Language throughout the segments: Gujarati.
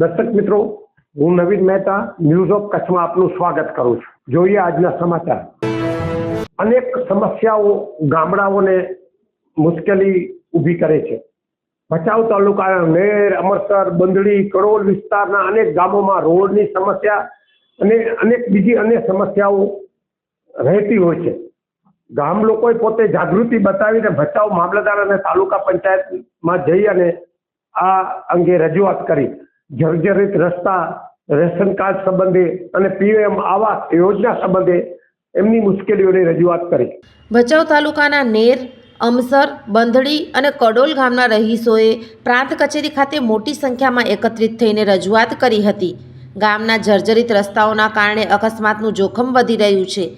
દર્શક મિત્રો, હું નવીન મહેતા ન્યૂઝ ઓફ કચ્છમાં આપનું સ્વાગત કરું છું. જોઈએ આજના સમાચાર. અનેક સમસ્યાઓ ગામડાઓને મુશ્કેલી ઊભી કરે છે. ભચાઉ તાલુકા નેર અમરસર, બંદડી, કરોલ વિસ્તારના અનેક ગામોમાં રોડની સમસ્યા અને અનેક બીજી અનેક સમસ્યાઓ રહેતી હોય છે. ગામ લોકોએ પોતે જાગૃતિ બતાવીને ભચાઉ મામલતદાર અને તાલુકા પંચાયતમાં જઈ અને આ અંગે રજૂઆત કરી. જર્જરિત રસ્તા, રેશન કાર્ડ સંબંધે અને પીએમ આવાસ યોજના સંબંધે એમની મુશ્કેલીઓની રજૂઆત કરી. ભચાઉ તાલુકાના નેર, અમસર બંધડી અને કડોલ ગામના રહીશોએ પ્રાંત કચેરી ખાતે મોટી સંખ્યામાં એકત્રિત થઈને રજૂઆત કરી હતી. ગામના જર્જરિત રસ્તાઓના કારણે અકસ્માતનું જોખમ વધી રહ્યું છે.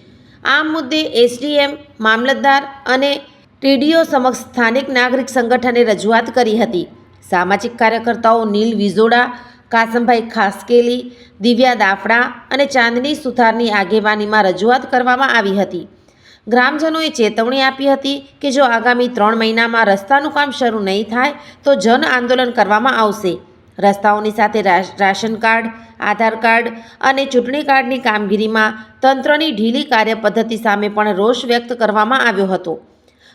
આ મુદ્દે એસડીએમ, મામલતદાર અને ટીડીઓ સમક્ષ સ્થાનિક નાગરિક સંગઠને રજૂઆત કરી હતી. સામાજિક કાર્યકર્તાઓ નીલ વિઝોડા કાસમભાઈ ખાસકેલી, દિવ્યા દાફડા અને ચાંદની સુથારની આગેવાનીમાં રજૂઆત કરવામાં આવી હતી. ગ્રામજનોએ ચેતવણી આપી હતી કે જો આગામી ત્રણ મહિનામાં રસ્તાનું કામ શરૂ નહીં થાય, તો જન આંદોલન કરવામાં આવશે. રસ્તાઓની સાથે રાશ- રાશન કાર્ડ, આધાર કાર્ડ અને ચૂંટણી કાર્ડની કામગીરીમાં તંત્રની ઢીલી કાર્યપદ્ધતિ સામે પણ રોષ વ્યક્ત કરવામાં આવ્યો હતો.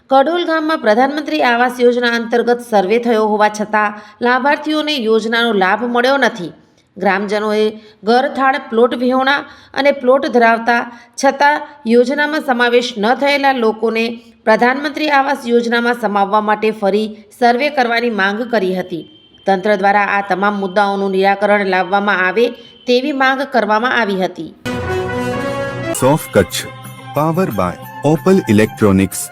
કડોલ ગામમાં પ્રધાનમંત્રી આવાસ યોજના અંતર્ગત સર્વે થયો હોવા છતાં લાભાર્થીઓને યોજનાનો લાભ મળ્યો નથી. ગ્રામજનોએ ઘરથાળ પ્લોટ વિહોણા અને પ્લોટ ધરાવતા છતાં યોજનામાં સમાવેશ ન થયેલા લોકોને પ્રધાનમંત્રી આવાસ યોજનામાં સમાવવા માટે ફરી સર્વે કરવાની માંગ કરી હતી. તંત્ર દ્વારા આ તમામ મુદ્દાઓનું નિરાકરણ લાવવામાં આવે તેવી માંગ કરવામાં આવી હતી. સોફ Kutch, power by Opal electronics